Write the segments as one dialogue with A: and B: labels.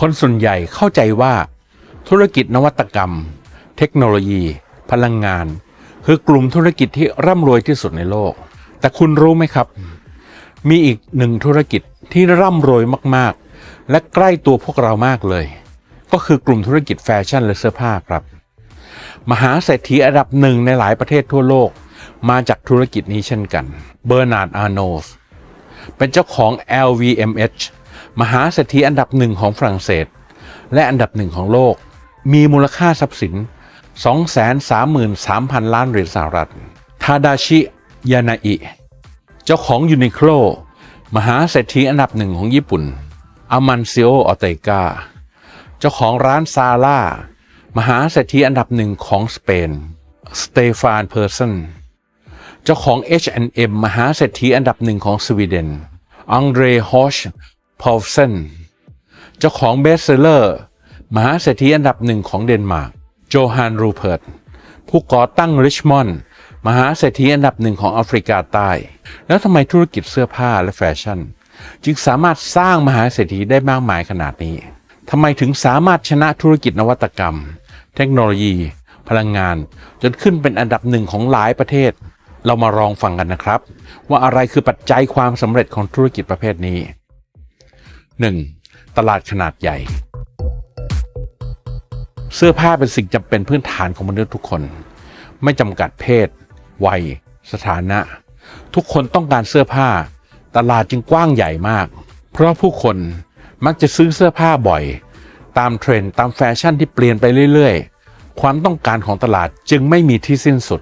A: คนส่วนใหญ่เข้าใจว่า ธุรกิจนวัตกรรม เทคโนโลยี พลังงาน คือกลุ่มธุรกิจที่ร่ำรวยที่สุดในโลก แต่คุณรู้ไหมครับ มีอีกหนึ่งธุรกิจที่ร่ำรวยมากๆ และใกล้ตัวพวกเรามากเลย ก็คือกลุ่มธุรกิจแฟชั่นและเสื้อผ้าครับ มหาเศรษฐีอันดับหนึ่งในหลายประเทศทั่วโลก มาจากธุรกิจนี้เช่นกัน เบอร์นาร์ดอาร์โนสเป็นเจ้าของ LVMH มหาเศรษฐีอันดับหนึ่งของฝรั่งเศส และอันดับหนึ่งของโลก มีมูลค่าทรัพย์สิน 233,000 ล้านเหรียญสหรัฐ ทาดาชิ ยานาอิ เจ้าของยูนิโคลมหาเศรษฐีอันดับหนึ่งของญี่ปุ่น อามันซิโอออเตกา เจ้าของร้านซาร่า มหาเศรษฐีอันดับหนึ่งของสเปน สเตฟานเพอร์สัน เจ้าของ H&M มหาเศรษฐีอันดับหนึ่งของสวีเดน อังเดรฮอช พอลเซนเจ้าของเบสเซเลอร์มหาเศรษฐีอันดับหนึ่งของเดนมาร์กโจฮันรูเพิร์ตผู้ก่อตั้งริชมอนด์มหาเศรษฐีอันดับหนึ่งของแอฟริกาใต้ แล้วทำไมธุรกิจเสื้อผ้าและแฟชั่น จึงสามารถสร้างมหาเศรษฐีได้มากมายขนาดนี้ทำไมถึงสามารถชนะธุรกิจนวัตกรรม เทคโนโลยี พลังงาน จนขึ้นเป็นอันดับหนึ่งของหลายประเทศ เรามาลองฟังกันนะครับ ว่าอะไรคือปัจจัยความสำเร็จของธุรกิจประเภทนี้ 1. ตลาดขนาดใหญ่ เสื้อผ้าเป็นสิ่งจำเป็นพื้นฐานของมนุษย์ทุกคน ไม่จำกัดเพศ วัย สถานะ ทุกคนต้องการเสื้อผ้า ตลาดจึงกว้างใหญ่มาก เพราะผู้คนมักจะซื้อเสื้อผ้าบ่อย ตามเทรนด์ตามแฟชั่นที่เปลี่ยนไปเรื่อยๆ ความต้องการของตลาดจึงไม่มีที่สิ้นสุด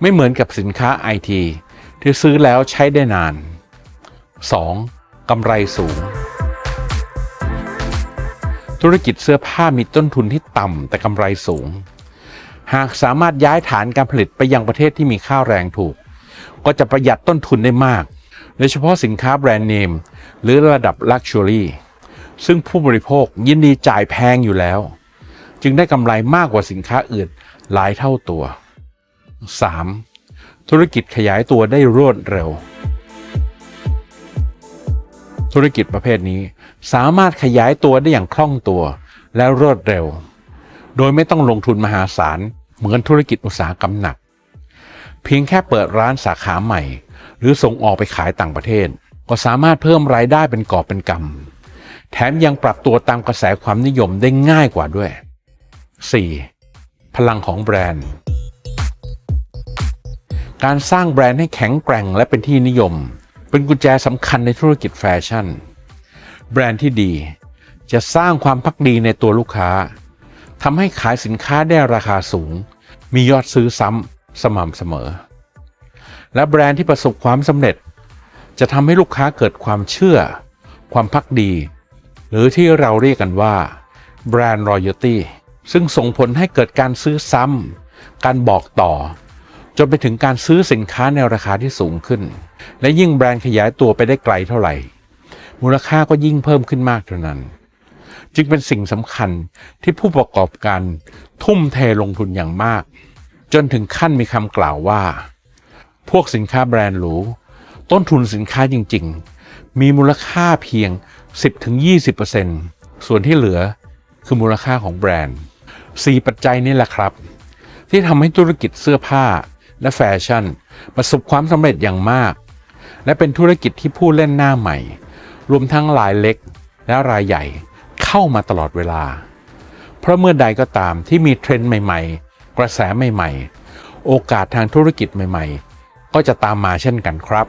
A: ไม่เหมือนกับสินค้าไอทีที่ซื้อแล้วใช้ได้นาน 2. กำไรสูง ธุรกิจเสื้อผ้ามีต้นทุนที่ต่ำแต่กำไรสูง หากสามารถย้ายฐานการผลิตไปยังประเทศที่มีค่าแรงถูก ก็จะประหยัดต้นทุนได้มาก โดยเฉพาะสินค้าแบรนด์เนม หรือระดับลักชัวรี่ซึ่งผู้บริโภคยินดีจ่ายแพงอยู่แล้ว จึงได้กำไรมากกว่าสินค้าอื่นหลายเท่าตัว 3. ธุรกิจขยายตัวได้รวดเร็ว ธุรกิจประเภทนี้ สามารถขยายตัวได้อย่างคล่องตัวและรวดเร็ว โดยไม่ต้องลงทุนมหาศาลเหมือนธุรกิจอุตสาหกรรมหนัก เพียงแค่เปิดร้านสาขาใหม่ หรือส่งออกไปขายต่างประเทศ ก็สามารถเพิ่มรายได้เป็นกอบเป็นกำแถมยังปรับตัวตามกระแสความนิยมได้ง่ายกว่าด้วย 4. พลังของแบรนด์ การสร้างแบรนด์ให้แข็งแกร่งและเป็นที่นิยม เป็นกุญแจสำคัญในธุรกิจแฟชั่น แบรนด์ที่ดี จะสร้างความพักดีในตัวลูกค้าทำให้ขายสินค้าได้ราคาสูง มียอดซื้อซ้ำสม่ำเสมอ และแบรนด์ที่ประสบความสำเร็จ จะทำให้ลูกค้าเกิดความเชื่อ ความพักดี หรือที่เราเรียกกันว่าแบรนด์รอยัลตี้ซึ่งส่งผลให้เกิดการซื้อซ้ำการบอกต่อ จนไปถึงการซื้อสินค้าในราคาที่สูงขึ้น และยิ่งแบรนด์ขยายตัวไปได้ไกลเท่าไหร่ มูลค่าก็ยิ่งเพิ่มขึ้นมากเท่านั้น จึงเป็นสิ่งสำคัญที่ผู้ประกอบการทุ่มเทลงทุนอย่างมาก จนถึงขั้นมีคำกล่าวว่า พวกสินค้าแบรนด์หรู ต้นทุนสินค้าจริง ๆ มีมูลค่าเพียง 10-20%ส่วนที่เหลือคือมูลค่าของแบรนด์ 4 ปัจจัยนี้แหละครับ ที่ทำให้ธุรกิจเสื้อผ้าและแฟชั่น ประสบความสำเร็จอย่างมาก และเป็นธุรกิจที่ผู้เล่นหน้าใหม่ รวมทั้งรายเล็กและรายใหญ่เข้ามาตลอดเวลา เพราะเมื่อใดก็ตามที่มีเทรนด์ใหม่ ๆ กระแสใหม่ ๆ โอกาสทางธุรกิจใหม่ ๆ ก็จะตามมาเช่นกันครับ